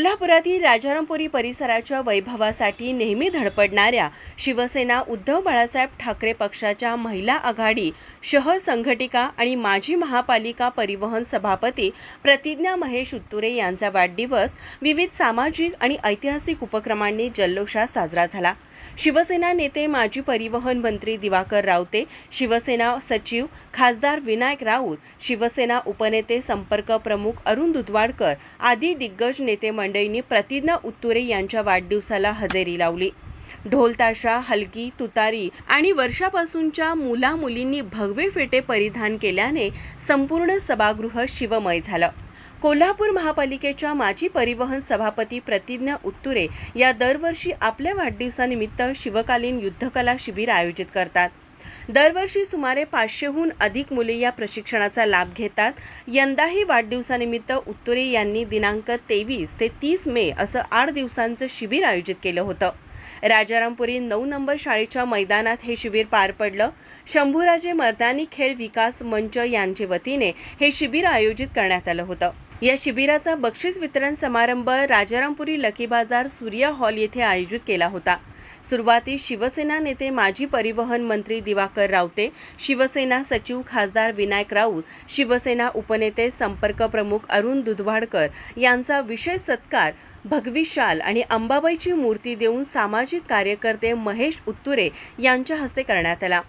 कोल्हापुरातील राजारामपुरी परिसराच्या वैभवासाठी नेहमी धडपडणाऱ्या शिवसेना उद्धव बाळासाहेब ठाकरे पक्षाच्या महिला आघाडी शहर संघटिका आणि माजी महापालिका परिवहन सभापती प्रतिज्ञा महेश उत्तुरे यांचा वाढदिवस विविध सामाजिक आणि ऐतिहासिक उपक्रमांनी जल्लोषात साजरा झाला. शिवसेना नेते माजी परिवहन मंत्री दिवाकर रावते शिवसेना सचिव खासदार विनायक राऊत शिवसेना उपनेते संपर्क प्रमुख अरुण दुधवाडकर आदी दिग्गज नेते मंडळींनी प्रतिज्ञा उत्तुरे यांच्या वाढदिवसाला हजेरी लावली. ढोलताशा हलकी तुतारी आणि वर्षापासूनच्या मुला मुलींनी भगवे फेटे परिधान केल्याने संपूर्ण सभागृह शिवमय झालं. कोल्हापूर महापालिकेच्या माजी परिवहन सभापती प्रतिज्ञा उत्तुरे या दरवर्षी आपल्या वाढदिवसानिमित्त शिवकालीन युद्धकला शिबिर आयोजित करतात. दरवर्षी सुमारे पाचशेहून अधिक मुले या प्रशिक्षणाचा लाभ घेतात. यंदाही वाढदिवसानिमित्त उत्तुरे यांनी दिनांक तेवीस ते तीस मे असं आठ दिवसांचं शिबिर आयोजित केलं होतं. राजारामपुरी नऊ नंबर शाळेच्या मैदानात हे शिबिर पार पडलं. शंभूराजे मर्दानी खेळ विकास मंच यांचे वतीने हे शिबिर आयोजित करण्यात आलं होतं. या शिबिराचा बक्षीस वितरण समारंभ राजारामपुरी लकी बाजार सूर्या हॉल येथे आयोजित केला होता. सुरुवातीस शिवसेना नेते माजी परिवहन मंत्री दिवाकर रावते शिवसेना सचिव खासदार विनायक राऊत शिवसेना उपनेते संपर्क प्रमुख अरुण दुधवाडकर यांचा विशेष सत्कार भगवी शाल आणि अंबाबाईची मूर्ती देऊन सामाजिक कार्यकर्ते महेश उत्तुरे यांच्या हस्ते करण्यात आला.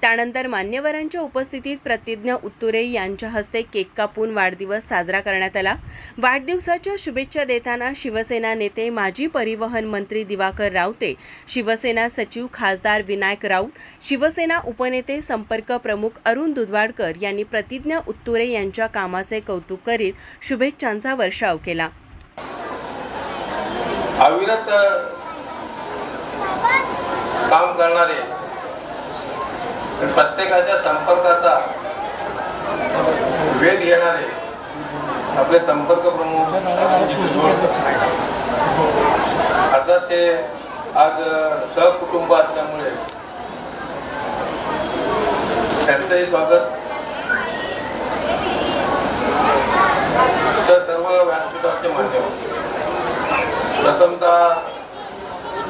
त्यानंतर मान्यवरांच्या उपस्थितीत प्रतिज्ञा उत्तुरे यांच्या हस्ते केक कापून वाढदिवस साजरा करण्यात आला. वाढदिवसाच्या शुभेच्छा देताना शिवसेना नेते माजी परिवहन मंत्री दिवाकर रावते शिवसेना सचिव खासदार विनायक राऊत शिवसेना उपनेते संपर्क प्रमुख अरुण दुधवाडकर यांनी प्रतिज्ञा उत्तुरे यांच्या कामाचे कौतुक करीत शुभेच्छांचा वर्षाव केला. अविरत काम करणारे प्रत्येकाच्या संपर्काचा वेध घेणारे आपले संपर्क प्रमुख आता ते आज सहकुटुंब असल्यामुळे त्यांचंही स्वागत. सर्व व्यासपीठाचे माध्यम प्रथमतः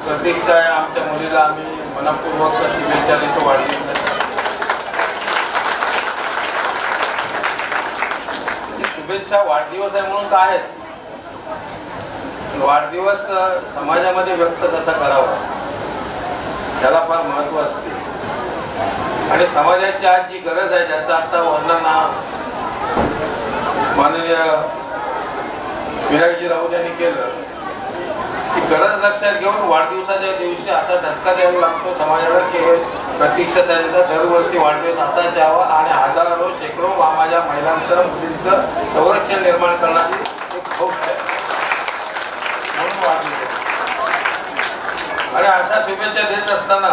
प्रतीक्षा आहे आमच्या मुलीला आम्ही मनपूर्वक शुभेच्छा देतो वाढदिवसाच्या शुभेच्छा वाढदिवस आहे म्हणून तर आहेत वाढदिवस समाजामध्ये व्यक्त कसा करावा. त्याला फार महत्त्व असते. आणि समाजाची आज जी गरज आहे ज्याचं आता वर्णन माननीय विनायकजी राऊत यांनी केलं ती गरज लक्षात घेऊन वाढदिवसाच्या दिवशी असा धसका द्यावा लागतो समाजाला केवळ प्रतीक्षा त्यांचा दरवर्षी वाढदिवस असाच द्यावा आणि हजारो शेकडो मा- माझ्या महिलांचं मुलींचं संरक्षण निर्माण करणारी एक गोष्ट आहे. म्हणून वाढदिवस. आणि अशा शुभेच्छा देत असताना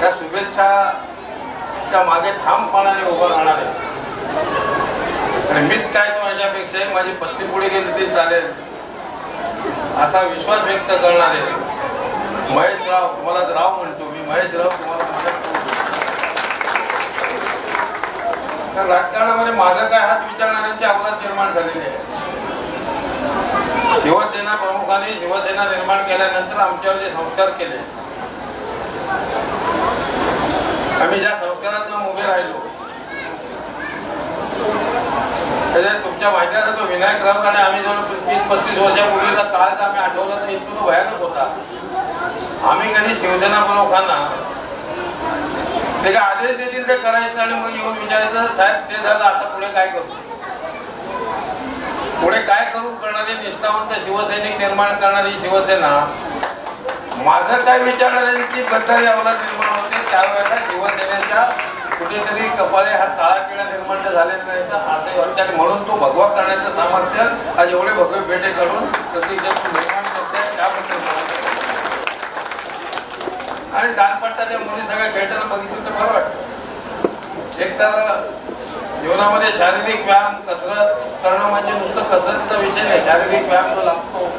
त्या शुभेच्छाच्या मागे ठामपणाने उभं राहणार आहे. आणि मीच काय माझ्यापेक्षाही माझी पत्नी पुढे गेली ती चालेल असा विश्वास व्यक्त करणारे महेश राव तुम्हाला राव म्हणतो. मी तुम्हाला तर राजकारणामध्ये माझा काय हात विचारणाऱ्यांची अवघात निर्माण झालेली आहे. शिवसेना प्रमुखांनी शिवसेना निर्माण केल्यानंतर आमच्यावर जे संस्कार केले आम्ही ज्या संस्कारात उभे राहिलो त्याच्यात तुमच्या माहितीला तो विनायक राऊत आणि आम्ही जवळ तीस पस्तीस वर्षापूर्वीचा काळ आम्ही आठवला तर इतकं भयानक होता. आम्ही कधी शिवसेना प्रमुखांना ते काय आदेश देतील ते करायचं आणि मग येऊन विचारायचं साहेब ते झालं आता पुढे काय करू? पुढे काय करू? करणारे निष्ठावंत शिवसैनिक निर्माण करणारी शिवसेना. माझं काय विचारणाऱ्यांची गद्दारी अवलाद निर्माण होते त्यावेळेला शिवसेनेच्या कुठेतरी कपाळे हा काळा किडा निर्माण झाले नाही असं वाटतं आणि म्हणून तो भगवा करण्याचं सामर्थ्य आज एवढे भगवे भेटे करून प्रत्यक्ष निर्माण करते त्याबद्दल आणि दानपट्टा त्या मुली सगळ्या खेळताना बघितलं तर बरं वाटतं. एक तर जीवनामध्ये शारीरिक व्यायाम कसरत करणं म्हणजे नुसतं कसरतीचा विषय नाही. शारीरिक व्यायाम जो लागतो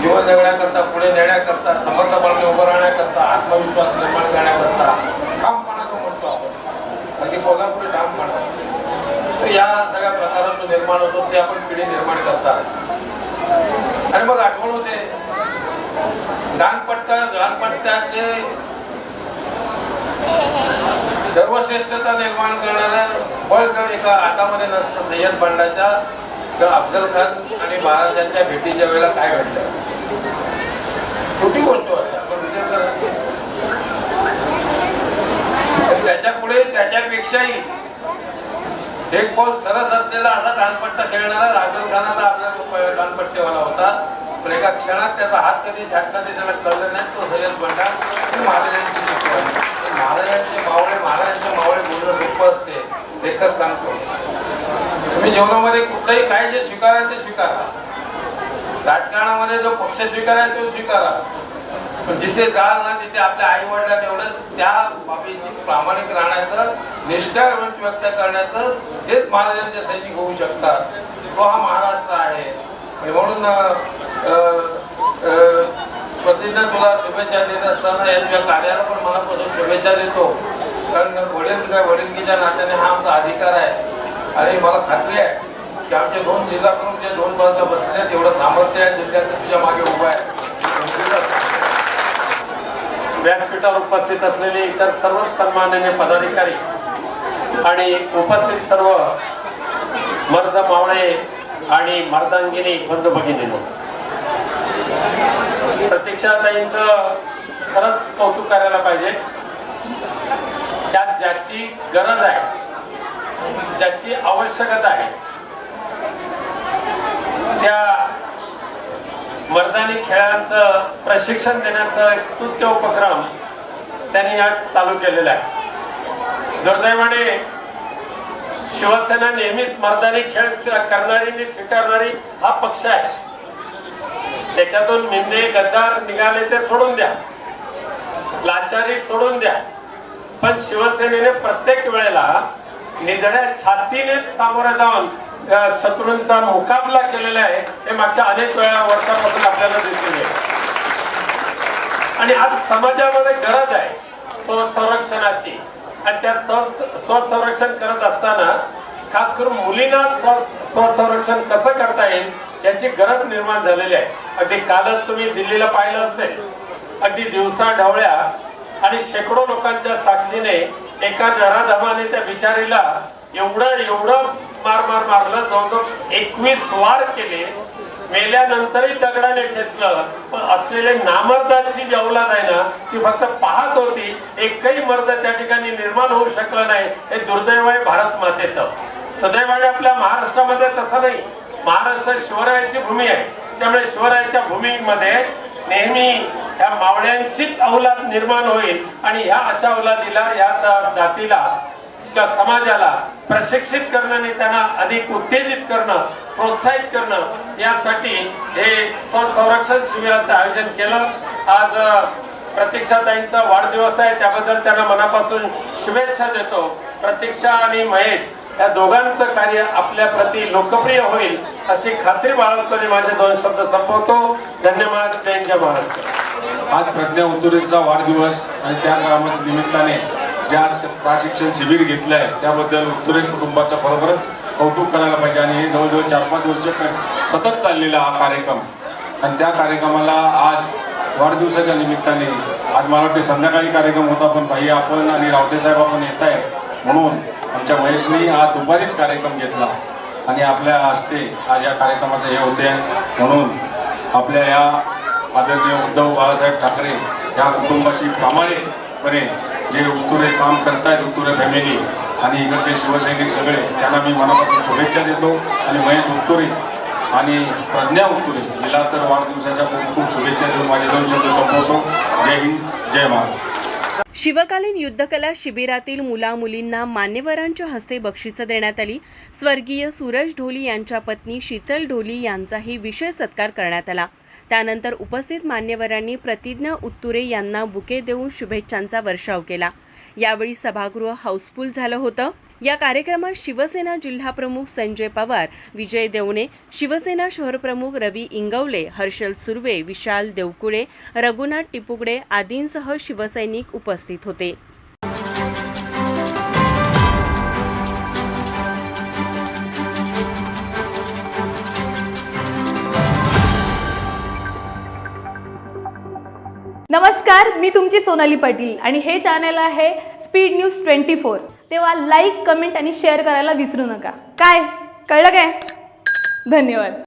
जीवन जगण्याकरता पुढे नेण्याकरता समर्थपणे उभं राहण्याकरता आत्मविश्वास निर्माण करण्याकरता ठामपणा तो म्हणतो आपण. अगदी कोल्हापुरी ठामपणा तो या सगळ्या प्रकारातून निर्माण होतो ते आपण पिढी निर्माण करतात. आणि मग आठवण होते. दानपट्टा दानपट्ट्यातले सर्वश्रेष्ठता निर्माण करणाऱ्या बळ एका हातामध्ये नसतं सय्यद बंडाच्या तर अफजल खान आणि महाराजांच्या भेटीच्या वेळेला काय घडलं? छोटी गोष्ट आहे आपण विचार करा. त्याच्या पुढे त्याच्यापेक्षाही एक बॉल सरस असलेला असा दानपट्टा खेळणारा राजल खानाचा आपला जो दानपट्टेवाला होता. पण एका क्षणात त्याचा हात कधी छाटला ते त्याला कळलं नाही तो सय्यद बंडा महाराजांची महाराजांचे मावळे महाराजांचे मावळे बोलणं रूप असते एकच सांगतो. तुम्ही जीवनामध्ये कुठलंही काय जे स्वीकाराल ते स्वीकारा. राजकारणामध्ये जो पक्ष स्वीकारायला तो स्वीकारा. पण जिथे जाल ना तिथे आपल्या आई वडिलांना एवढं त्या बाबीची प्रामाणिक राहण्याचं निष्ठा व्यक्त करण्याचं तेच महाराजांचे सैनिक होऊ शकतात. तो हा महाराष्ट्र आहे. म्हणून प्रतिज्ञा तुला शुभेच्छा देत असताना यांच्या कार्याला पण मनापासून शुभेच्छा देतो. कारण वडील वडिलकीच्या नात्याने हा आमचा अधिकार आहे. आणि मला खात्री आहे की आमचे दोन जिल्हा प्रमुख जे दोन बाजूला बसले आहेत एवढं सामर्थ्य आहे जिल्ह्याचं तुझ्या मागे उभं आहे. व्यासपीठावर उपस्थित असलेले इतर सर्व सन्माननीय पदाधिकारी आणि उपस्थित सर्व मर्द मावळे आणि मर्दांगिनी बंधू भगिनीनो प्रतीक्षाताईंचं खरंच कौतुक करायला पाहिजे. त्यात ज्याची गरज आहे ज्याची आवश्यकता आहे त्या मर्दानी खेळांचं प्रशिक्षण देण्याचं एक स्तुत्य उपक्रम त्यांनी यात चालू केलेला आहे. दुर्दैवाने शिवसेना नेहमीच मर्दानी खेळ करणारी आणि स्वीकारणारी हा पक्ष आहे. त्याच्यातून निंदे गद्दार निघाले ते सोडून द्या. लाचारी सोडून द्या. पण शिवसेनेने प्रत्येक वेळेला निधड्या छातीने सामोरे जाऊन शत्रूंचा मुकाबला केलेला आहे हे मागच्या अनेक वेळा वर्षापासून आपल्याला दिसून येईल. आणि आज समाजामध्ये गरज आहे स्वसंरक्षणाची. आणि त्या स्वसंरक्षण करत असताना खास करून मुलींना स्व स्वसंरक्षण कसं करता येईल याची गरज निर्माण झालेली आहे. अगदी कालच तुम्ही दिल्लीला पाहिलं असेल. अगदी दिवसा ढवळ्या आणि शेकडो लोकांच्या साक्षीने एका नराधमाने त्या बिचारीला एवढं एवढं मार मार मारलं जवळजवळ एकवीस वार केले. मेल्यानंतरही दगडाने ठेचलं. पण असलेले नामर्दाची जी औलाद आहे ना ती फक्त पाहत होती. एकही मर्द त्या ठिकाणी निर्माण होऊ शकला नाही. हे दुर्दैव आहे भारत मातेचं. सदैवाने आपल्या महाराष्ट्रामध्ये तसं नाही. महाराष्ट्र शिवरायाची भूमी आहे. त्यामुळे शिवरायाच्या भूमीमध्ये नेहमी ह्या मावळ्यांचीच अवलाद निर्माण होईल आणि ह्या अशा अवलादीला या जातीला किंवा समाजाला प्रशिक्षित करणं आणि त्यांना अधिक उत्तेजित करणं प्रोत्साहित करणं यासाठी हे संरक्षण शिबिराचं आयोजन केलं. आज प्रतीक्षाताईंचा वाढदिवस आहे त्याबद्दल त्यांना मनापासून शुभेच्छा देतो. प्रतीक्षा आणि महेश या दोघांचं कार्य आपल्या प्रती लोकप्रिय होईल अशी खात्री बाळगतो आणि माझे दोन शब्द संपवतो. धन्यवाद. जय जय महाराष्ट्र. आज प्रज्ञा उतुरेचा वाढदिवस आणि त्या कामाच्या निमित्ताने ज्या प्रशिक्षण शिबिर घेतलं आहे त्याबद्दल उत्तुरे कुटुंबाचं खरोखरच कौतुक करायला पाहिजे. आणि हे जवळजवळ चार पाच वर्ष सतत चाललेला हा कार्यक्रम. आणि त्या कार्यक्रमाला आज वाढदिवसाच्या निमित्ताने आज मला वाटते संध्याकाळी कार्यक्रम होता पण भाई आपण आणि रावते साहेब आपण येत आहे म्हणून आमच्या महेशनी आज दुपारीच कार्यक्रम घेतला आणि आपल्या हस्ते आज या कार्यक्रमाचं हे होते म्हणून आपल्या या आदरणीय उद्धव बाळासाहेब ठाकरे या कुटुंबाशी प्रामाणिकपणे जे उत्तुरे काम करतायत उत्तुरे फॅमिली आणि इकडचे शिवसैनिक सगळे त्यांना मी मनापासून शुभेच्छा देतो आणि महेश उत्तुरे आणि प्रज्ञा उत्तुरे हिला तर वाढदिवसाच्या खूप खूप शुभेच्छा देऊन माझे दोन शब्द संपवतो. जय हिंद जय महाराष्ट्र. शिवकालीन युद्धकला शिबिरातील मुला मुलींना मान्यवरांच्या हस्ते बक्षिसं देण्यात आली. स्वर्गीय सूरज ढोली यांच्या पत्नी शीतल ढोली यांचाही विशेष सत्कार करण्यात आला. त्यानंतर उपस्थित मान्यवरांनी प्रतिज्ञा उत्तुरे यांना बुके देऊन शुभेच्छांचा वर्षाव केला. यावेळी सभागृह हाऊसफुल झालं होतं. या कार्यक्रमात शिवसेना जिल्हाप्रमुख संजय पवार विजय देवणे शिवसेना शहरप्रमुख रवी इंगवले हर्षल सुर्वे विशाल देवकुळे रघुनाथ टिपुगडे आदींसह शिवसैनिक उपस्थित होते. नमस्कार मी तुमची सोनाली पाटील आणि हे चॅनल आहे स्पीड न्यूज ट्वेंटी फोर तेव्हा लाईक कमेंट आणि शेअर करायला विसरू नका. काय? कळलं काय? धन्यवाद.